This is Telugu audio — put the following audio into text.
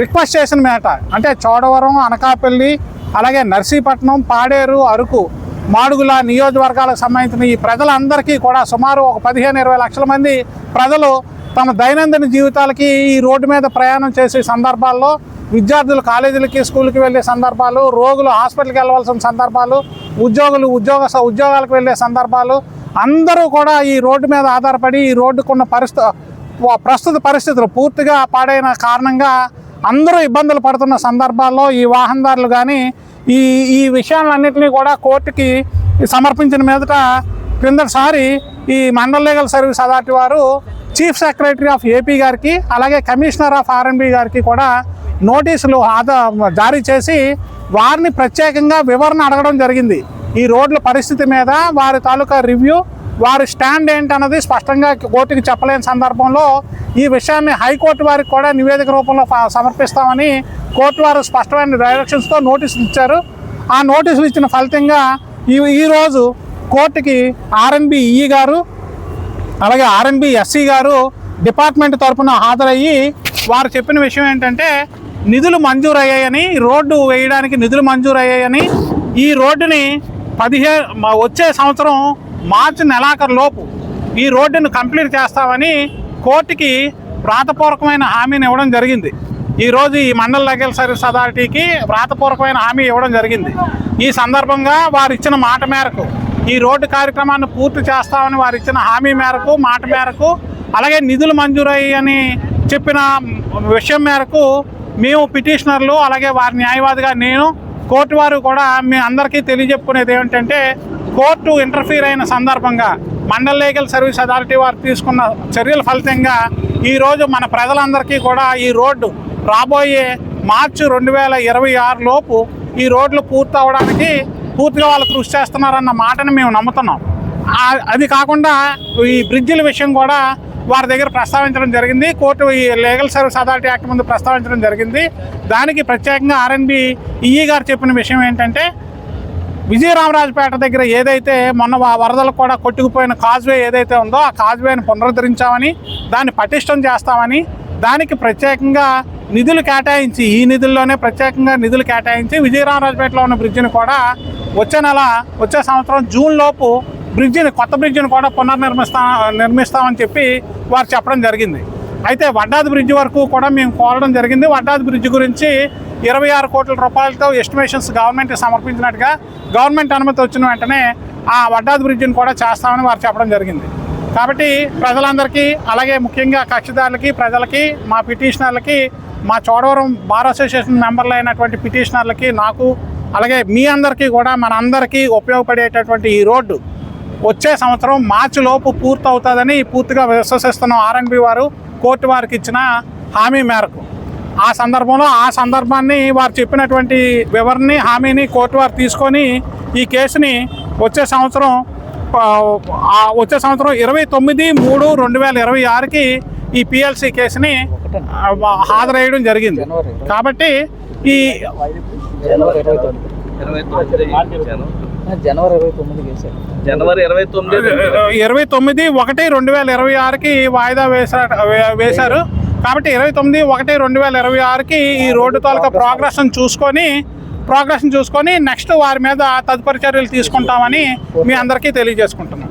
రిక్వెస్ట్ చేసిన మేట. అంటే చోడవరం అనకాపల్లి అలాగే నర్సీపట్నం పాడేరు అరకు మాడుగుల నియోజకవర్గాలకు సంబంధించిన ఈ ప్రజలందరికీ కూడా సుమారు ఒక పదిహేను ఇరవై లక్షల మంది ప్రజలు తమ దైనందిన జీవితాలకి ఈ రోడ్డు మీద ప్రయాణం చేసే సందర్భాల్లో విద్యార్థులు కాలేజీలకి స్కూల్కి వెళ్ళే సందర్భాలు రోగులు హాస్పిటల్కి వెళ్ళవలసిన సందర్భాలు ఉద్యోగులు ఉద్యోగ ఉద్యోగాలకు వెళ్ళే సందర్భాలు అందరూ కూడా ఈ రోడ్డు మీద ఆధారపడి ఈ రోడ్డుకున్న పరిస్థితి ప్రస్తుత పరిస్థితులు పూర్తిగా పాడైన కారణంగా అందరూ ఇబ్బందులు పడుతున్న సందర్భాల్లో ఈ వాహనదారులు కానీ ఈ ఈ విషయాలన్నింటినీ కూడా కోర్టుకి సమర్పించిన మీదట క్రిందటిసారి ఈ మండల లీగల్ సర్వీస్ అథారిటీ వారు చీఫ్ సెక్రటరీ ఆఫ్ ఏపీ గారికి అలాగే కమిషనర్ ఆఫ్ ఆర్ఎన్బి గారికి కూడా నోటీసులు ఆదా జారీ చేసి వారిని ప్రత్యేకంగా వివరణ అడగడం జరిగింది. ఈ రోడ్ల పరిస్థితి మీద వారి తాలూకా రివ్యూ వారి స్టాండ్ ఏంటన్నది స్పష్టంగా కోర్టుకి చెప్పలేని సందర్భంలో ఈ విషయాన్ని హైకోర్టు వారికి కూడా నివేదిక రూపంలో సమర్పిస్తామని కోర్టు వారు స్పష్టమైన డైరెక్షన్స్తో నోటీసులు ఇచ్చారు. ఆ నోటీసులు ఇచ్చిన ఫలితంగా ఈ ఈరోజు కోర్టుకి ఆర్ఎన్బి ఈ గారు అలాగే ఆర్ఎన్బి ఎస్సీ గారు డిపార్ట్మెంట్ తరపున హాజరయ్యి వారు చెప్పిన విషయం ఏంటంటే నిధులు మంజూరు అయ్యాయని రోడ్డు వేయడానికి నిధులు మంజూరు అయ్యాయని ఈ రోడ్డుని పదిహే వచ్చే సంవత్సరం మార్చి నెలాఖరు లోపు ఈ రోడ్డును కంప్లీట్ చేస్తామని కోర్టుకి వ్రాతపూర్వకమైన హామీని ఇవ్వడం జరిగింది. ఈరోజు ఈ మండల లగేల్ సర్వీస్ అథారిటీకి వ్రాతపూర్వకమైన హామీ ఇవ్వడం జరిగింది. ఈ సందర్భంగా వారు ఇచ్చిన మాట మేరకు ఈ రోడ్డు కార్యక్రమాన్ని పూర్తి చేస్తామని వారు ఇచ్చిన హామీ మేరకు మాట మేరకు అలాగే నిధులు మంజూరయ్యని చెప్పిన విషయం మేరకు మేము పిటిషనర్లు అలాగే వారి న్యాయవాదిగా నేను కోర్టు వారు కూడా మీ అందరికీ తెలియజెప్పుకునేది ఏమిటంటే కోర్టు ఇంటర్ఫీర్ అయిన సందర్భంగా మండల్ లీగల్ సర్వీస్ అథారిటీ వారు తీసుకున్న చర్యల ఫలితంగా ఈరోజు మన ప్రజలందరికీ కూడా ఈ రోడ్డు రాబోయే మార్చి రెండు వేల ఇరవై ఆరు లోపు ఈ రోడ్లు పూర్తి అవడానికి పూర్తిగా వాళ్ళు కృషి చేస్తున్నారన్న మాటను మేము నమ్ముతున్నాం. అది కాకుండా ఈ బ్రిడ్జిల విషయం కూడా వారి దగ్గర ప్రస్తావించడం జరిగింది. కోర్టు ఈ లీగల్ సర్వీస్ అథారిటీ యాక్ట్ ముందు ప్రస్తావించడం జరిగింది. దానికి ప్రత్యేకంగా ఆర్ఎన్బి ఈఈ గారు చెప్పిన విషయం ఏంటంటే విజయరామరాజపేట దగ్గర ఏదైతే మొన్న వరదలు కూడా కొట్టుకుపోయిన కాజ్వే ఏదైతే ఉందో ఆ కాజ్వేని పునరుద్ధరించామని దాన్ని పటిష్టం చేస్తామని దానికి ప్రత్యేకంగా నిధులు కేటాయించి ఈ నిధుల్లోనే ప్రత్యేకంగా నిధులు కేటాయించి విజయరామరాజపేటలో ఉన్న బ్రిడ్జిని కూడా వచ్చే నెల వచ్చే సంవత్సరం జూన్ లోపు బ్రిడ్జిని కొత్త బ్రిడ్జిని కూడా పునర్నిర్మిస్తా నిర్మిస్తామని చెప్పి వారు చెప్పడం జరిగింది. అయితే వడ్డాది బ్రిడ్జ్ వరకు కూడా మేము కోరడం జరిగింది. వడ్డాది బ్రిడ్జ్ గురించి ఇరవై ఆరు కోట్ల రూపాయలతో ఎస్టిమేషన్స్ గవర్నమెంట్ సమర్పించినట్టుగా గవర్నమెంట్ అనుమతి వచ్చిన వెంటనే ఆ వడ్డాది బ్రిడ్జిని కూడా చేస్తామని వారు చెప్పడం జరిగింది. కాబట్టి ప్రజలందరికీ అలాగే ముఖ్యంగా కక్షిదారులకి ప్రజలకి మా పిటిషనర్లకి మా చోడవరం బార్ అసోసియేషన్ మెంబర్లు అయినటువంటి పిటిషనర్లకి నాకు అలాగే మీ అందరికీ కూడా మన అందరికీ ఉపయోగపడేటటువంటి ఈ రోడ్డు వచ్చే సంవత్సరం మార్చి లోపు పూర్తి అవుతుందని పూర్తిగా విశ్వసిస్తున్న ఆర్ఎన్బి వారు కోర్టు వారికి ఇచ్చిన హామీ మేరకు. ఆ సందర్భంలో ఆ సందర్భాన్ని వారు చెప్పినటువంటి వివరణని హామీని కోర్టు వారు తీసుకొని ఈ కేసుని వచ్చే సంవత్సరం వచ్చే సంవత్సరం ఇరవై తొమ్మిది మూడు రెండు వేల ఇరవై ఆరుకి ఈ పిఎల్సి కేసుని హాజరయ్యడం జరిగింది. కాబట్టి ఈ జనవరి ఇరవై తొమ్మిది ఇరవై తొమ్మిది ఇచ్చాను. జనవరి ఇరవై తొమ్మిది వేశారు జనవరి ఇరవై తొమ్మిది ఇరవై తొమ్మిది ఒకటి రెండు వేల ఇరవై ఆరుకి వాయిదా వేసా వే- వేశారు. కాబట్టి ఇరవై తొమ్మిది ఒకటి రెండు వేల ఇరవై ఆరుకి ఈ రోడ్డు తాలూకా ప్రోగ్రెస్ని చూసుకొని ప్రోగ్రెస్ని చూసుకొని నెక్స్ట్ వారి మీద తదుపరి చర్యలు తీసుకుంటామని మీ అందరికీ తెలియజేసుకుంటున్నాం.